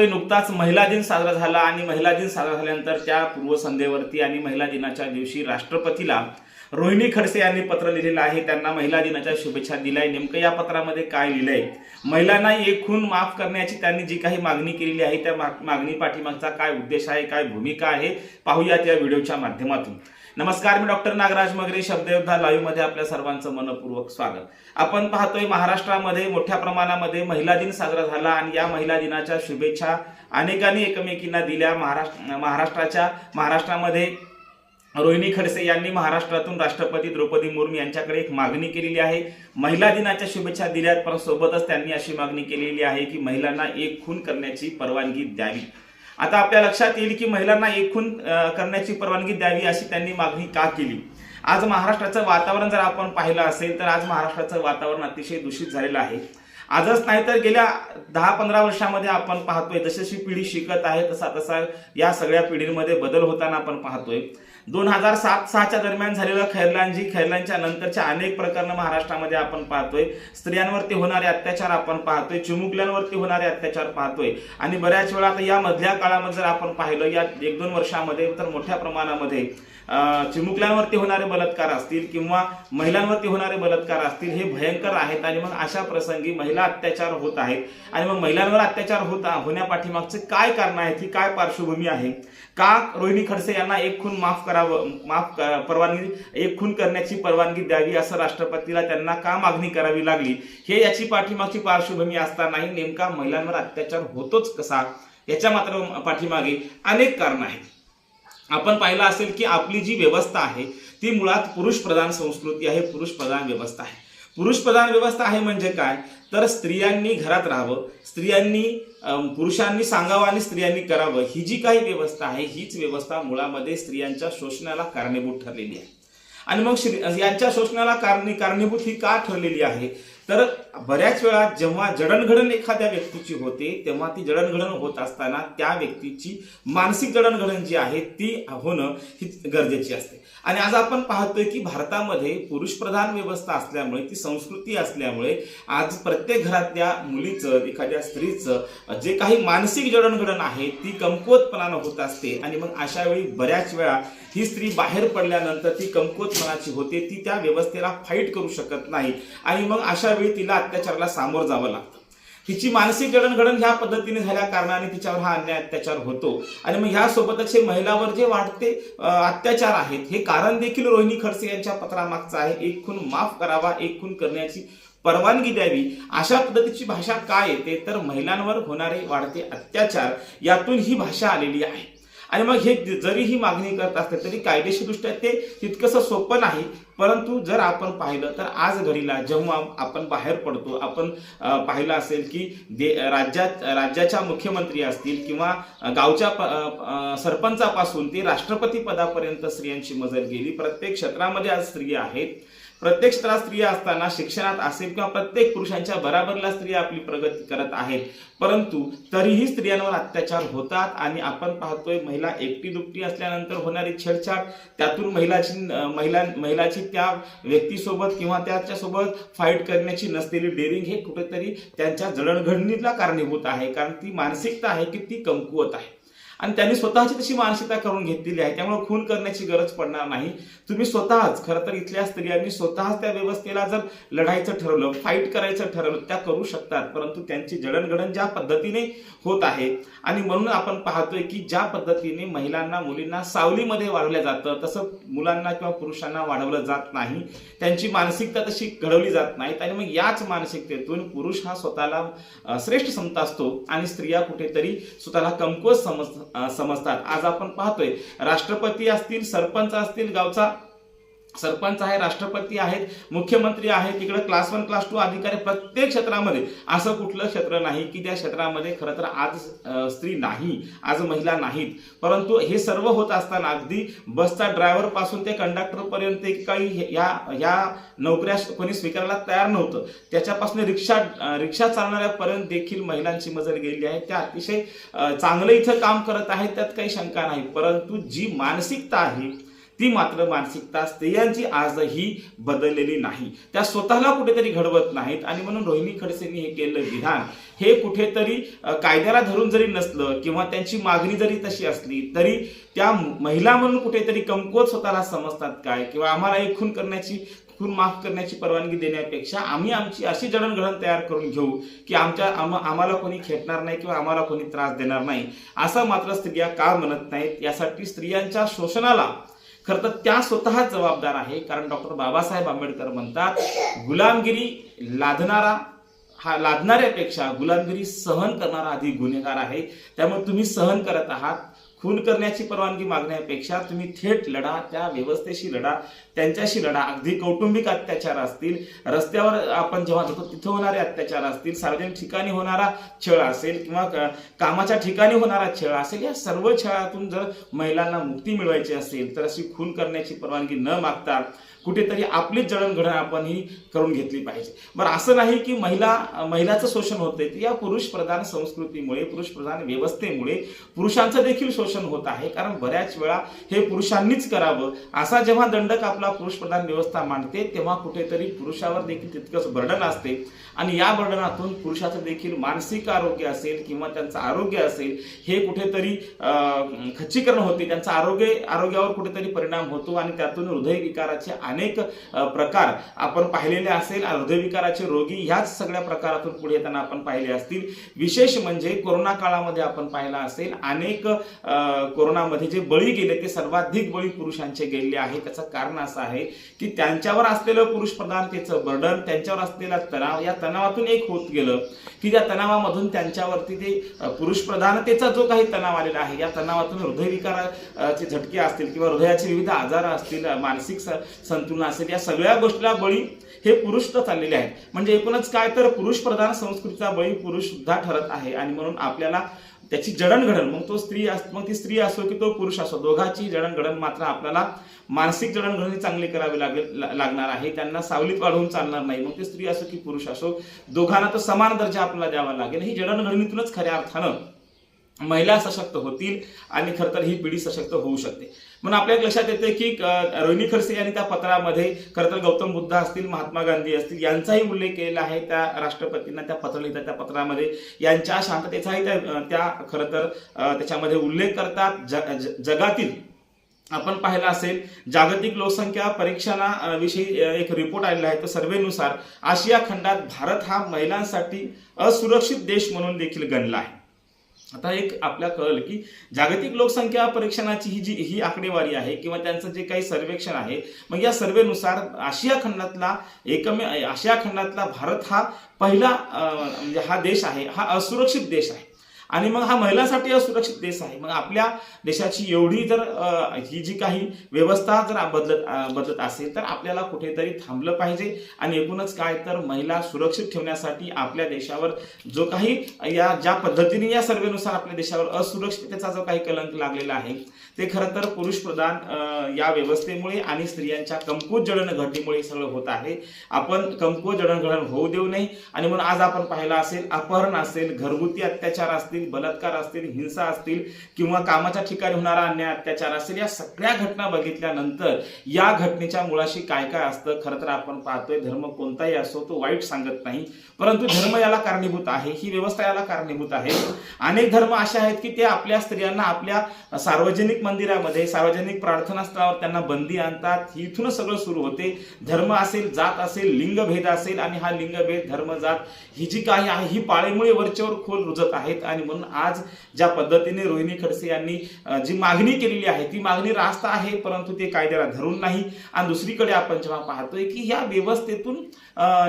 पाहतोय नुकताच महिला दिन साजरा झाला आणि महिला दिन साजरा झाल्यानंतर त्या पूर्वसंध्येवरती आणि महिला दिनाच्या दिवशी राष्ट्रपतीला रोहिणी खडसे यांनी पत्र लिहिलेलं आहे. त्यांना महिला दिनाच्या शुभेच्छा दिल्या आहे नेमकं या पत्रामध्ये काय लिहिलंय? महिलांना एक खून माफ करण्याची त्यांनी जी काही मागणी केलेली आहे त्या मागणी पाठीमागचा काय उद्देश आहे काय भूमिका आहे पाहूयात या व्हिडिओच्या माध्यमातून. नमस्कार मी डॉक्टर नागराज मगरे शब्दयोद्धा लाईव्हमध्ये आपल्या सर्वांचं मनपूर्वक स्वागत. आपण पाहतोय महाराष्ट्रामध्ये मोठ्या प्रमाणामध्ये महिला दिन साजरा झाला आणि या महिला दिनाच्या शुभेच्छा अनेकांनी एकमेकींना दिल्या. महाराष्ट्र महाराष्ट्राच्या महाराष्ट्रामध्ये रोहिणी खडसे यांनी महाराष्ट्रातून राष्ट्रपती द्रौपदी मुर्मू यांच्याकडे एक मागणी केलेली आहे. महिला दिनाच्या शुभेच्छा दिल्यात पण सोबतच त्यांनी अशी मागणी केलेली आहे की महिलांना एक खून करण्याची परवानगी द्यावी. आता आपल्या लक्षात येईल की महिलांना एकूण करण्याची परवानगी द्यावी अशी त्यांनी मागणी का केली? आज महाराष्ट्राचं वातावरण जर आपण पाहिलं असेल तर आज महाराष्ट्राचं वातावरण अतिशय दूषित झालेलं आहे. आजच नाही तर गेल्या दहा पंधरा वर्षामध्ये आपण पाहतोय जशी जशी पिढी शिकत आहे तसा तसा या सगळ्या पिढींमध्ये बदल होताना आपण पाहतोय. दोन हजार सात सहाच्या दरम्यान झालेलं खैरलांजी खैरलांच्या नंतरच्या अनेक प्रकरणं महाराष्ट्रामध्ये आपण पाहतोय. स्त्रियांवरती होणारे अत्याचार आपण पाहतोय चिमुकल्यांवरती होणारे अत्याचार पाहतोय. आणि बऱ्याच वेळा आता या मधल्या काळामध्ये जर आपण पाहिलं या एक दोन वर्षामध्ये तर मोठ्या प्रमाणामध्ये चिमुकल्यांवरती होणारे बलात्कार असतील किंवा महिलांवरती होणारे बलात्कार असतील हे भयंकर आहेत. आणि मग अशा प्रसंगी महिला अत्याचार होत आहेत. आणि मग महिलांवर अत्याचार होता होण्यापाठीमागचे काय कारण आहेत ही काय पार्श्वभूमी आहे? का रोहिणी खडसे यांना एक खून माफ करावं माफ परवानगी एक खून करण्याची परवानगी द्यावी असं राष्ट्रपतीला त्यांना का मागणी करावी लागली? हे याची पाठीमागची पार्श्वभूमी असतानाही नेमका महिलांवर अत्याचार होतोच कसा? याच्या मात्र पाठीमागे अनेक कारण आहेत. आपण पाहिलं असेल की आपली जी व्यवस्था आहे ती मुळात पुरुष प्रधान संस्कृती आहे पुरुष प्रधान व्यवस्था आहे. पुरुष प्रधान व्यवस्था आहे म्हणजे काय? तर स्त्रियांनी घरात राहावं स्त्रियांनी पुरुषांनी सांगावं आणि स्त्रियांनी करावं. ही जी काही व्यवस्था आहे हीच व्यवस्था मुळामध्ये स्त्रियांच्या शोषणाला कारणीभूत ठरलेली आहे. आणि मग श्री यांच्या शोषणाला कारणी कारणीभूत ही का ठरलेली आहे? तर बऱ्याच वेळा जेव्हा जडणघडण एखाद्या व्यक्तीची होते तेव्हा ती जडणघडण होत असताना त्या व्यक्तीची मानसिक जडणघडण जी आहे ती होणं ही गरजेची असते. आणि आज आपण पाहतोय की भारतामध्ये पुरुषप्रधान व्यवस्था असल्यामुळे ती संस्कृती असल्यामुळे आज प्रत्येक घरातल्या मुलीचं एखाद्या स्त्रीचं जे काही मानसिक जडणघडण आहे ती कमकुवतपणानं होत असते. आणि मग अशा वेळी बऱ्याच वेळा ही स्त्री बाहेर पडल्यानंतर ती कमकुवतपणाची होते ती त्या व्यवस्थेला फाईट करू शकत नाही. आणि मग अशा वेळी तिला अत्याचाराला सामोरं जावं लागतं. तिची मानसिक जडणघडण ह्या पद्धतीने झाल्या कारणाने तिच्यावर हा अन्याय अत्याचार होतो. आणि मग ह्यासोबतच हे महिलावर जे वाढते अत्याचार आहेत हे कारण देखील रोहिणी खडसे यांच्या पत्रामागचं आहे. एक खून माफ करावा एक खून करण्याची परवानगी द्यावी. अशा पद्धतीची भाषा काय येते? तर महिलांवर होणारे वाढते अत्याचार यातून ही भाषा आलेली आहे. आणि मग हे जरी ही मागणी करत असले तरी कायदेशीरदृष्ट्या ते तितकंसं सोपं नाही. परंतु जर आपण पाहिलं तर आज घडीला जेव्हा आपण बाहेर पडतो आपण पाहिलं असेल की दे राज्यात राज्याच्या मुख्यमंत्री असतील किंवा गावच्या प- सरपंचापासून ते राष्ट्रपती पदापर्यंत स्त्रियांची मजल गेली. प्रत्येक क्षेत्रामध्ये आज स्त्रिया आहेत. प्रत्येक क्षेत्रात स्त्रिया असताना शिक्षणात असेल किंवा प्रत्येक पुरुषांच्या बराबरला स्त्रिया आपली प्रगती करत आहेत. परंतु तरीही स्त्रियांवर अत्याचार होतात आणि आपण पाहतोय महिला एकटी दुपटी असल्यानंतर होणारी छेडछाड त्यातून महिलाची महिला महिलाची त्या व्यक्तीसोबत किंवा त्याच्यासोबत फाईट करण्याची नसलेली डेअरिंग हे कुठेतरी त्यांच्या जडणघडणीला कारणीभूत आहे. कारण ती मानसिकता आहे की ती कमकुवत आहे. आणि त्यांनी स्वतःची तशी मानसिकता करून घेतलेली आहे. त्यामुळे खून करण्याची गरज पडणार नाही. तुम्ही स्वतःच खरं तर इथल्या स्त्रियांनी स्वतःच त्या व्यवस्थेला जर लढायचं ठरवलं फाईट करायचं ठरवलं त्या करू शकतात. परंतु त्यांची जडणघडण ज्या पद्धतीने होत आहे आणि म्हणून आपण पाहतोय की ज्या पद्धतीने महिलांना मुलींना सावलीमध्ये वाढवलं जातं तसं मुलांना किंवा पुरुषांना वाढवलं जात नाही. त्यांची मानसिकता तशी घडवली जात नाहीत आणि मग याच मानसिकतेतून पुरुष हा स्वतःला श्रेष्ठ समता असतो आणि स्त्रिया कुठेतरी स्वतःला कमकुवत समज समजतात. आज आपण पाहतोय राष्ट्रपती असतील सरपंच असतील गावचा सरपंच आहे राष्ट्रपती आहेत मुख्यमंत्री आहेत तिकडे क्लास वन क्लास टू अधिकारी प्रत्येक क्षेत्रामध्ये. असं कुठलं क्षेत्र नाही की त्या क्षेत्रामध्ये खरं तर आज स्त्री नाही आज महिला नाहीत. परंतु हे सर्व होत असताना अगदी बसचा ड्रायव्हरपासून ते कंडक्टरपर्यंत काही या या नोकऱ्या कोणी स्वीकारायला तयार नव्हतं. त्याच्यापासून रिक्षा रिक्षा चालणाऱ्यापर्यंत देखील महिलांची मजल गेलेली आहे. त्या अतिशय चांगलं इथं काम करत आहेत त्यात काही शंका नाही. परंतु जी मानसिकता आहे ती मात्र मानसिकता स्त्रियांची आजही बदललेली नाही. त्या स्वतःला कुठेतरी घडवत नाहीत आणि म्हणून रोहिणी खडसेंनी हे केलेलं विधान. हे कुठेतरी कायद्याला धरून जरी नसलं किंवा त्यांची मागणी जरी तशी असली तरी त्या महिला म्हणून कुठेतरी कमकुवत स्वतःला समजतात काय? किंवा आम्हाला एक खून करण्याची खून माफ करण्याची परवानगी देण्यापेक्षा आम्ही आमची अशी जडणघडण तयार करून घेऊ की आमच्या आम- आम्हाला कोणी खेटणार नाही किंवा आम्हाला कोणी त्रास देणार नाही. असं मात्र स्त्रिया का म्हणत नाहीत? यासाठी स्त्रियांच्या शोषणाला खरं तर त्या स्वतः जबाबदार आहे कारण डॉक्टर बाबासाहेब आंबेडकर म्हणतात गुलामगिरी लादणारा हा लादणाऱ्यापेक्षा गुलामगिरी सहन करणारा अधिक गुन्हेगार आहे. त्यामुळे तुम्ही सहन करत आहात. खून करण्याची परवानगी मागण्यापेक्षा तुम्ही थेट लढा त्या व्यवस्थेशी लढा त्यांच्याशी लढा. अगदी कौटुंबिक अत्याचार असतील रस्त्यावर आपण जेव्हा जातो तिथं होणारे अत्याचार असतील सार्वजनिक ठिकाणी होणारा छळ असेल किंवा कामाच्या ठिकाणी होणारा छळ असेल या सर्व छळातून जर महिलांना मुक्ती मिळवायची असेल तर अशी खून करण्याची परवानगी न मागता कुठेतरी आपलीच जडणघडण आपण ही करून घेतली पाहिजे. बरं असं नाही की महिला महिलाचं शोषण होतंय या पुरुष प्रधान संस्कृतीमुळे पुरुष प्रधान व्यवस्थेमुळे पुरुषांचं देखील शोषण होत आहे. कारण बऱ्याच वेळा हे पुरुषांनीच करावं. असा जेव्हा दंडक आपला पुरुष प्रधान व्यवस्था मांडते तेव्हा कुठेतरी पुरुषावर देखील तितकंच बर्डन असते. आणि या बर्डनातून पुरुषाचं देखील मानसिक आरोग्य असेल किंवा त्यांचं आरोग्य असेल हे कुठेतरी खच्चीकरण होते. त्यांचं आरोग्य आरोग्यावर कुठेतरी परिणाम होतो आणि त्यातून हृदयविकाराचे अनेक प्रकार आपण पाहिलेले असेल. हृदयविकाराचे रोगी ह्याच सगळ्या प्रकारातून पुढे येताना आपण पाहिले असतील. विशेष म्हणजे कोरोना काळामध्ये आपण पाहिला असेल अनेक कोरोनामध्ये जे बळी गेले ते सर्वाधिक बळी पुरुषांचे गेलेले आहे. त्याचं कारण असं आहे की त्यांच्यावर असलेलं पुरुष प्रधानतेचं बर्डन त्यांच्यावर असलेला तणाव या तणावातून एक होत गेलं की त्या तणावामधून त्यांच्यावरती ते पुरुष प्रधानतेचा जो काही तणाव आलेला आहे या तणावातून हृदयविकाराचे झटके असतील किंवा हृदयाचे विविध आजार असतील मानसिक स- संतुलन असेल या सगळ्या गोष्टीला बळी हे पुरुष तर चाललेले आहेत. म्हणजे एकूणच काय तर पुरुष प्रधान संस्कृतीचा बळी पुरुष सुद्धा ठरत आहे. आणि म्हणून आपल्याला त्याची जडणघडण मग तो स्त्री मग ती स्त्री असो की तो पुरुष असो दोघांची जडणघडण मात्र आपल्याला मानसिक जडणघडण चांगली करावी लागेल लागणार आहे. त्यांना सावलीत वाढवून चालणार नाही. मग ती स्त्री असो की पुरुष असो दोघांना तो समान दर्जा आपल्याला द्यावा लागेल. ही जडणघडणीतूनच खऱ्या अर्थानं महिला सशक्त होतील आणि खरं तर ही पिढी सशक्त होऊ शकते. म्हणून आपल्या एक लक्षात येते की रोहिणी खडसे यांनी त्या पत्रामध्ये खरं तर गौतम बुद्ध असतील महात्मा गांधी असतील यांचाही उल्लेख केलेला आहे त्या राष्ट्रपतींना त्या पत्र लिहितात त्या पत्रामध्ये. यांच्या शांततेचाही त्या त्या खरं तर त्याच्यामध्ये उल्लेख करतात. ज- जगातील आपण पाहिलं असेल जागतिक लोकसंख्या परीक्षणा विषयी एक रिपोर्ट आलेला आहे तर सर्वेनुसार आशिया खंडात भारत हा महिलांसाठी असुरक्षित देश म्हणून देखील गणला आहे. आता एक आपल्या कळलं की जागतिक लोकसंख्या परीक्षणाची ही जी ही आकडेवारी आहे किंवा त्यांचं जे काही सर्वेक्षण आहे मग या सर्वेनुसार आशिया खंडातला एकमेव आशिया खंडातला भारत हा पहिला म्हणजे हा देश आहे हा असुरक्षित देश आहे. आणि मग हा महिलांसाठी असुरक्षित देश आहे. मग आपल्या देशाची एवढी जर ही जी काही व्यवस्था जर बदलत बदलत असेल तर आपल्याला कुठेतरी थांबलं पाहिजे. आणि एकूणच काय तर महिला सुरक्षित ठेवण्यासाठी आपल्या देशावर जो काही या ज्या पद्धतीने या सर्वेनुसार आपल्या देशावर असुरक्षिततेचा जो काही कलंक लागलेला आहे ते खरं तर पुरुष प्रधान या व्यवस्थेमुळे आणि स्त्रियांच्या कमकुवत जडणघडणीमुळे हे सगळं होत आहे. आपण कमकुवत जडणघडण होऊ देऊ नये. आणि म्हणून आज आपण पाहिलं असेल अपहरण असेल घरगुती अत्याचार असतील बलात्कार असतील हिंसा असतील किंवा कामाच्या ठिकाणी होणारा अन्याय अत्याचार असेल या सगळ्या घटना बघितल्यानंतर या घटनेच्या मुळाशी काय काय असतं? खरं तर आपण पाहतोय धर्म कोणताही असो तो वाईट सांगत नाही. परंतु धर्म याला कारणीभूत आहे ही व्यवस्था याला कारणीभूत आहे. अनेक धर्म असे आहेत की ते आपल्या स्त्रियांना आपल्या सार्वजनिक मंदिरामध्ये सार्वजनिक प्रार्थनास्थळावर त्यांना बंदी आणतात. इथूनच सगळं सुरू होते. धर्म असेल जात असेल लिंगभेद असेल आणि हा लिंगभेद धर्म जात ही जी काही आहे ही पाळीमुळे वरचेवर खोल रुजत आहेत आणि म्हणून आज ज्या पद्धतीने रोहिणी खडसे यांनी जी मागणी केलेली आहे ती मागणी रास्त आहे परंतु ते कायद्याला धरून नाही. आणि दुसरीकडे आपण जेव्हा पाहतोय की या व्यवस्थेतून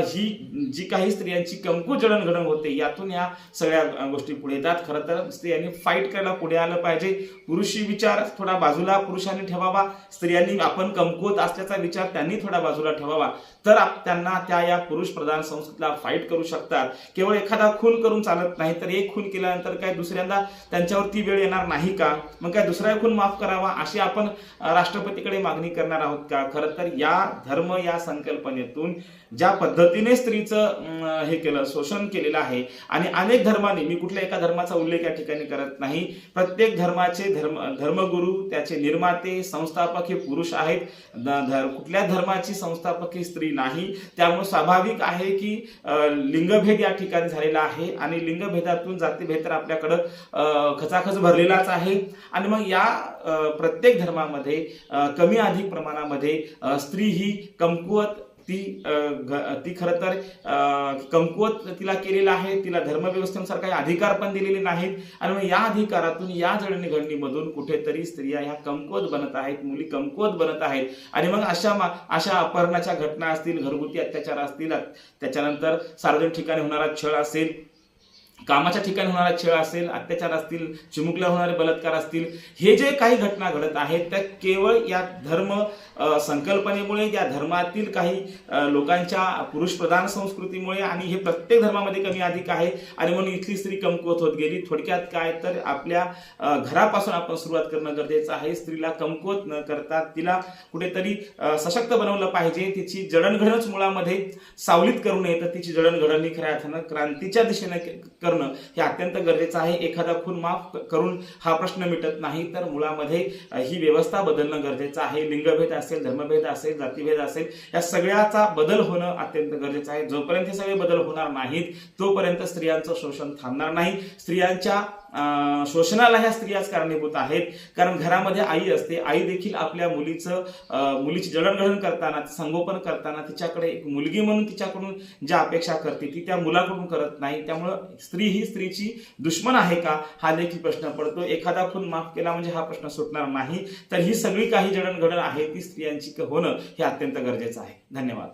ही जी काही स्त्रियांची कमकू जडणघडण होते यातून या सगळ्या गोष्टी पुढे येतात. खरं तर स्त्रियांनी फाईट करायला पुढे आलं पाहिजे. पुरुषी विचार थोडा बाजूला पुरुषांनी ठेवावा. स्त्रियांनी आपण कमकुवत असल्याचा विचार त्यांनी थोडा बाजूला ठेवावा. तर त्यांना त्या या पुरुष प्रधान संस्कृतीला फाईट करू शकतात. केवळ एखादा खून करून चालत नाही तर एक खून केल्यानंतर तर काय दुसऱ्यांदा त्यांच्यावरती वेळ येणार नाही का? मग काय दुसरा खून माफ करावा अशी आपण राष्ट्रपतीकडे मागणी करणार आहोत का? खरं तर या धर्म या संकल्पनेतून ज्या पद्धतीने स्त्रीचं हे केलं शोषण केलेलं आहे आणि अनेक धर्मांनी मी कुठल्या एका धर्माचा उल्लेख या ठिकाणी करत नाही प्रत्येक धर्माचे धर्म धर्मगुरू त्याचे निर्माते संस्थापक हे पुरुष आहेत. कुठल्या धर्माची संस्थापक ही स्त्री नाही त्यामुळे स्वाभाविक आहे की लिंगभेद या ठिकाणी झालेला आहे आणि लिंगभेदातून जातीभेद तर आपल्याकडं खचाखच भरलेलाच आहे. आणि मग या प्रत्येक धर्मामध्ये कमी अधिक प्रमाणामध्ये स्त्री ही कमकुवत ती अं, ती खरं तर कमकुवत तिला केलेलं आहे. तिला धर्मव्यवस्थेनुसार काही अधिकार पण दिलेले नाहीत. आणि मग या अधिकारातून या जडणघडणीमधून कुठेतरी स्त्रिया ह्या कमकुवत बनत आहेत. मुली कमकुवत बनत आहेत. आणि मग अशा अशा अपहरणाच्या घटना असतील घरगुती अत्याचार असतील त्याच्यानंतर सार्वजनिक ठिकाणी होणारा छळ असेल कामाच्या ठिकाणी होणारा छळ असेल अत्याचार असतील चिमुकल्या होणारे बलात्कार असतील हे जे काही घटना घडत आहेत त्या केवळ या धर्म संकल्पनेमुळे या धर्मातील काही लोकांच्या पुरुषप्रधान संस्कृतीमुळे आणि हे प्रत्येक धर्मामध्ये कमी अधिक आहे. आणि म्हणून इथली स्त्री कमकुवत होत गेली. थोडक्यात काय तर आपल्या घरापासून आपण सुरुवात करणं गरजेचं आहे. स्त्रीला कमकुवत न करता तिला कुठेतरी सशक्त बनवलं पाहिजे. तिची जडणघडणच मुळामध्ये सावलीत करू नये तर तिची जडणघडण ही खऱ्या अर्थानं क्रांतीच्या दिशेने के- करणं हे अत्यंत गरजेचं आहे. एखादा खून माफ करून हा प्रश्न मिटत नाही तर मुळामध्ये ही व्यवस्था बदलणं गरजेचं आहे. लिंगभेद असेल धर्मभेद असेल जातीभेद असेल या सगळ्याचा बदल होणं अत्यंत गरजेचं आहे. जोपर्यंत हे सगळे बदल होणार नाहीत तोपर्यंत स्त्रियांचं शोषण थांबणार नाही. स्त्रियांच्या अं, शोषणाला ह्या स्त्रियाच कारणीभूत आहेत. कारण घरामध्ये आई असते. आई देखील आपल्या मुलीचं मुलीची जडणघडण करताना संगोपन करताना तिच्याकडे एक मुलगी म्हणून तिच्याकडून ज्या अपेक्षा करते ती त्या मुलाकडून करत नाही. त्यामुळं स्त्री ही स्त्रीची दुश्मन आहे का? हा देखील प्रश्न पडतो. एखादा खून माफ केला म्हणजे हा प्रश्न सुटणार नाही. तर ही सगळी काही जडणघडण आहे ती स्त्रियांची होणं हे अत्यंत गरजेचं आहे. धन्यवाद.